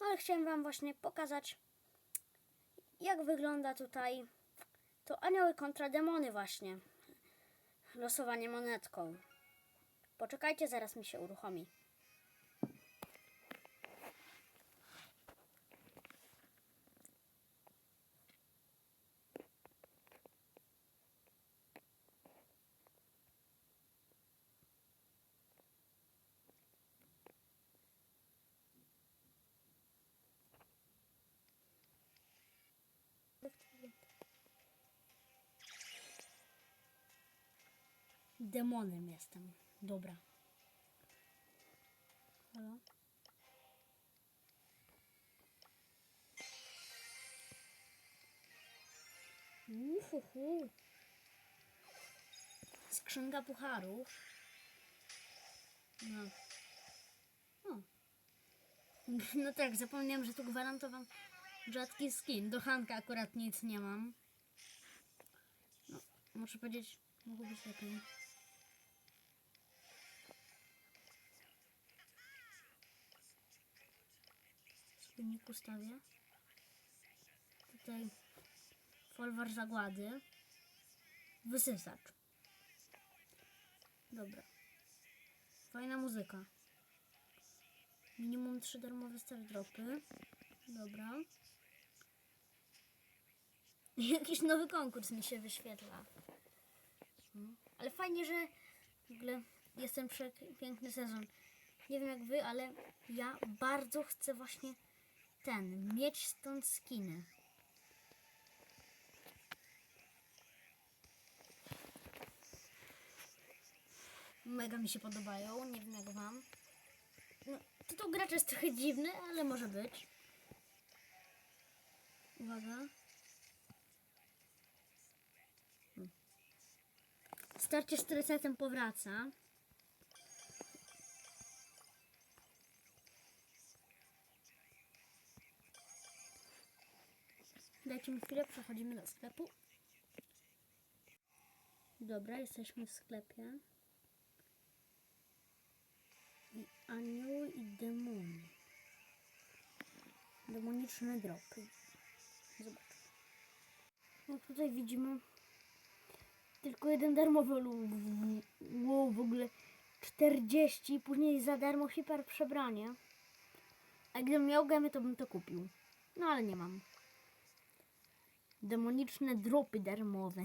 No ale chciałem Wam właśnie pokazać, jak wygląda tutaj to anioły kontra demony właśnie. Losowanie monetką. Poczekajcie, zaraz mi się uruchomi. Demonem jestem. Dobra. Halo? Uhuhu. Skrzynka pucharów. No. No tak, zapomniałem, że tu gwarantował rzadki skin. Do Hanka akurat nic nie mam. No, muszę powiedzieć, mogło być lepiej. Silnik ustawię. Tutaj folwar zagłady. Wysysacz. Dobra. Fajna muzyka. Minimum 3 darmowe stardropy. Dobra. Jakiś nowy konkurs mi się wyświetla. Ale fajnie, że w ogóle jest ten piękny sezon. Nie wiem jak wy, ale ja bardzo chcę właśnie ten, mieć stąd skiny. Mega mi się podobają, nie wiem jak wam. No, tytuł gracza jest trochę dziwny, ale może być. Uwaga. Hmm. Starcie z resetem powraca. Dajcie mi chwilę, przechodzimy do sklepu. Dobra, jesteśmy w sklepie. I anioły i demony. Demoniczne dropy. Zobacz. Jak tutaj widzimy tylko jeden darmowy wow, w ogóle 40 później za darmo hiper przebranie. A gdybym miał gemy, to bym to kupił. No ale nie mam. Demoniczne dropy darmowe.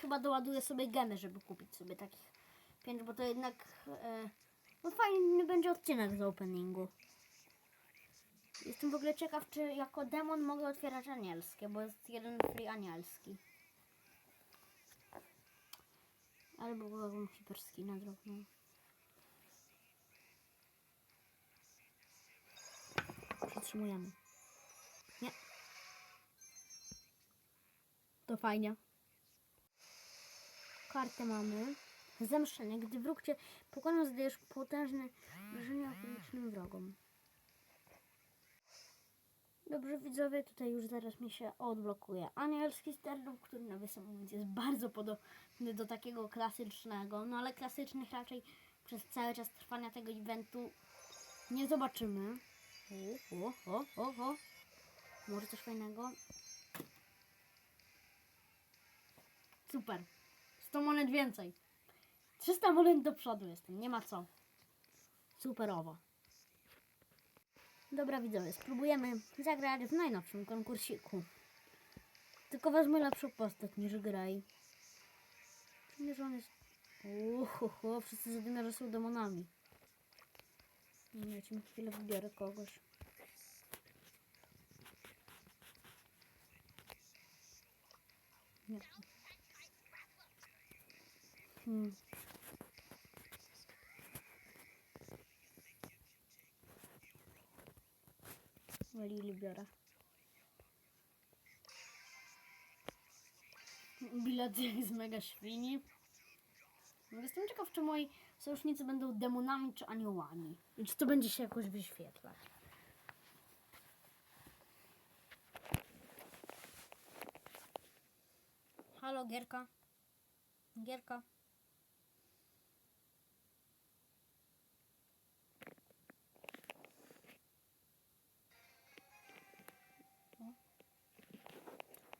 Chyba doładuję sobie gemy, żeby kupić sobie takich pięć, bo to jednak e, no fajny będzie odcinek z openingu. Jestem w ogóle ciekaw, czy jako demon mogę otwierać anielskie, bo jest jeden free anielski. Albo byłabym hiperski na drobną. Przytrzymujemy. To fajnie. Kartę mamy. Zemszczenie. Gdy wróg cię pokonał, zadajesz potężne wrażenie okolicznym wrogom. Dobrze widzowie, tutaj już zaraz mi się odblokuje anielski stardom, który nawiasem mówiąc jest bardzo podobny do takiego klasycznego, no ale klasycznych raczej przez cały czas trwania tego eventu nie zobaczymy. O, o, o, o, o. Może coś fajnego? Super. 100 monet więcej. 300 monet do przodu jestem, nie ma co. Superowo. Dobra widzowie, spróbujemy zagrać w najnowszym konkursiku. Tylko wezmę lepszą postać niż graj. Czyli że on jest... Uhuhu, wszyscy zadymią, że są demonami. Dajcie mi chwilę, wybiorę kogoś. Nie. Hmm. Lili biorę. Bilet jest mega świni. Jestem ciekaw, czy moi sojusznicy będą demonami czy aniołami. I czy to będzie się jakoś wyświetlać. Halo, Gierka. Gierka.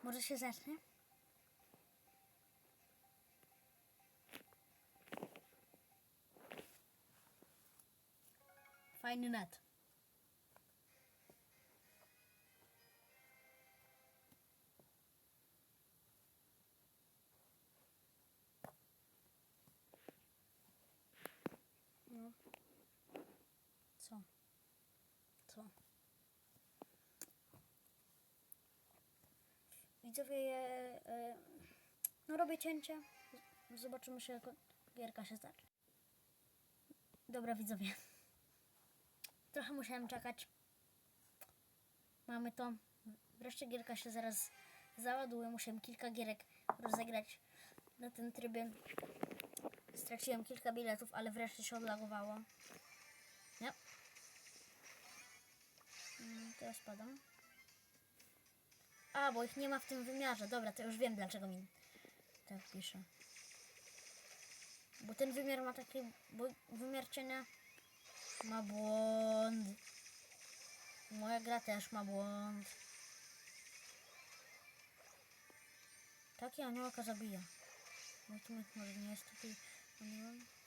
Może się zacznie? Fajny Widzowie, je, e, no robię cięcie. Zobaczymy się, jak gierka się zacznie. Dobra, widzowie. Trochę musiałem czekać. Mamy to. Wreszcie gierka się zaraz załaduje. Musiałem kilka gierek rozegrać na tym trybie. Straciłem kilka biletów, ale wreszcie się odlagowało. Nie. Mm, ja spadam. A, bo ich nie ma w tym wymiarze. Dobra, to już wiem dlaczego mi tak pisze. Bo ten wymiar ma taki. Bo wymiar cienia ma błąd. Moja gra też ma błąd. Taki aniołka zabija. No to może nie jest tutaj aniołem.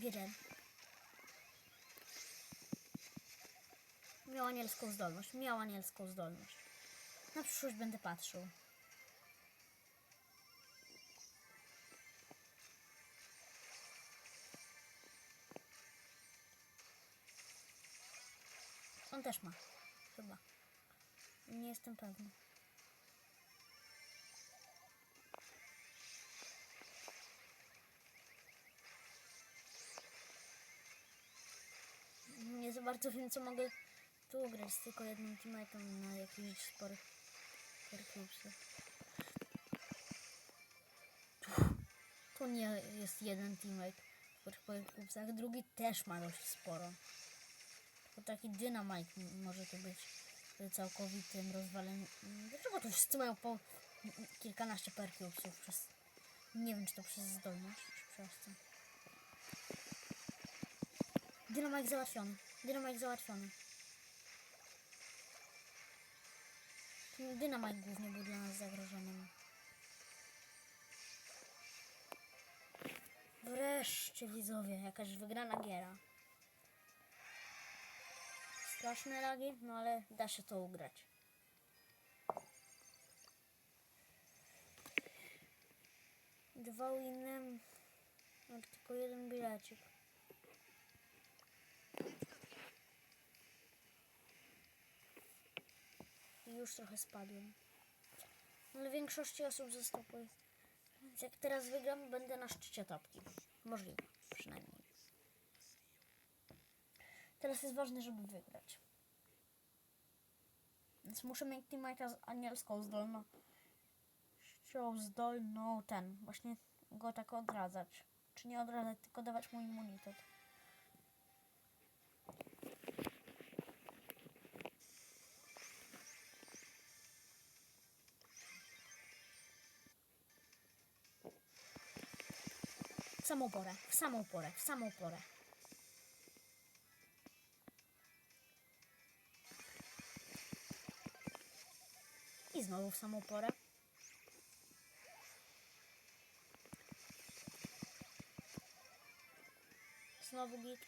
Wiedziałem. Miał anielską zdolność. Miał anielską zdolność. Na przyszłość będę patrzył. On też ma. Chyba. Nie jestem pewny. Bardzo wiem, co mogę tu ugrać z tylko jednym teammate'em na jakichś sporych perkusach. To nie jest jeden teammate w sporych perkusach, drugi też ma dość sporo. Tylko taki dynamite może tu być całkowitym rozwaleniem. Dlaczego tu wszyscy mają po kilkanaście perkusów przez... Nie wiem, czy to przez zdolność, czy przez co. Dynamite załatwiony. Dynamite załatwiony. Dynamite głównie był dla nas zagrożeniem. Wreszcie widzowie, jakaś wygrana giera. Straszne lagi, no ale da się to ugrać. Dwa ale tylko jeden bilecik. Już trochę spadłem. Ale większości osób zastopuje. Więc jak teraz wygram, będę na szczycie topki. Możliwe, przynajmniej. Teraz jest ważne, żeby wygrać. Więc muszę mieć teammate'a z anielską zdolną. zdolną ten. Właśnie go tak odradzać. Czy nie odradzać, tylko dawać mu immunitet. samouporę, w samouporę, w samouporę. I znowu w samouporę. Znowu git.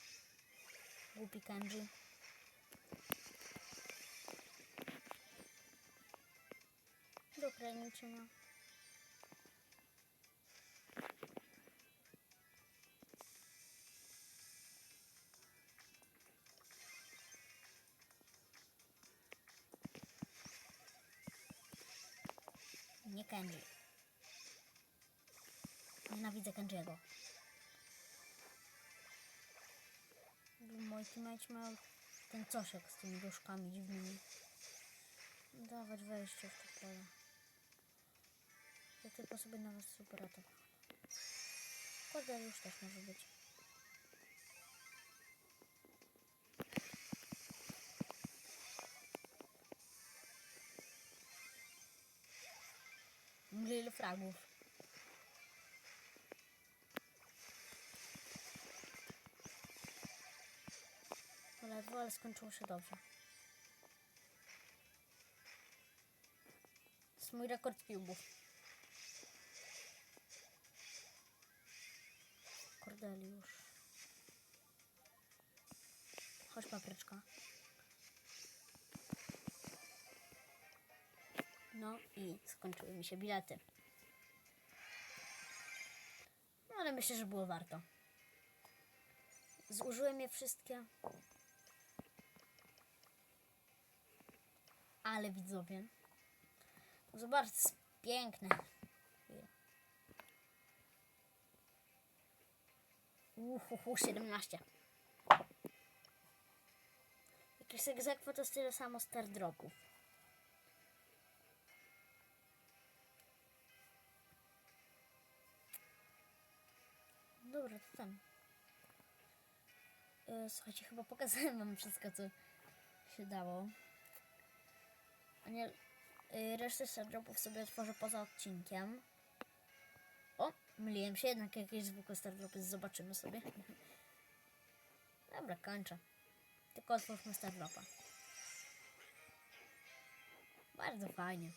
Głupi kanji. Do krajniczenia. Kenji. Nienawidzę Kenjiego. Moi teammates mają ten coszek z tymi duszkami dziwnymi. dawać wejście w to pole. Ja tylko sobie nawet super atak. już też może być. Fragów. Ledwo, ale skończyło się dobrze. To jest mój rekord cubów. Kordeliusz. Chodź papryczka. No i skończyły mi się bilety. Ale myślę, że było warto. Zużyłem je wszystkie. Ale widzowie. Zobaczcie, jest piękne. Uhuhu, 17. Jakieś egzekwo to jest tyle samo star dropów. To tam. E, Słuchajcie, chyba pokazałem wam wszystko, co się dało. A nie, y, resztę stardropów sobie otworzę poza odcinkiem. O, myliłem się, jednak jakieś zwykłe stardropy zobaczymy sobie. Dobra, kończę. Tylko otwórzmy stardropa. Bardzo fajnie.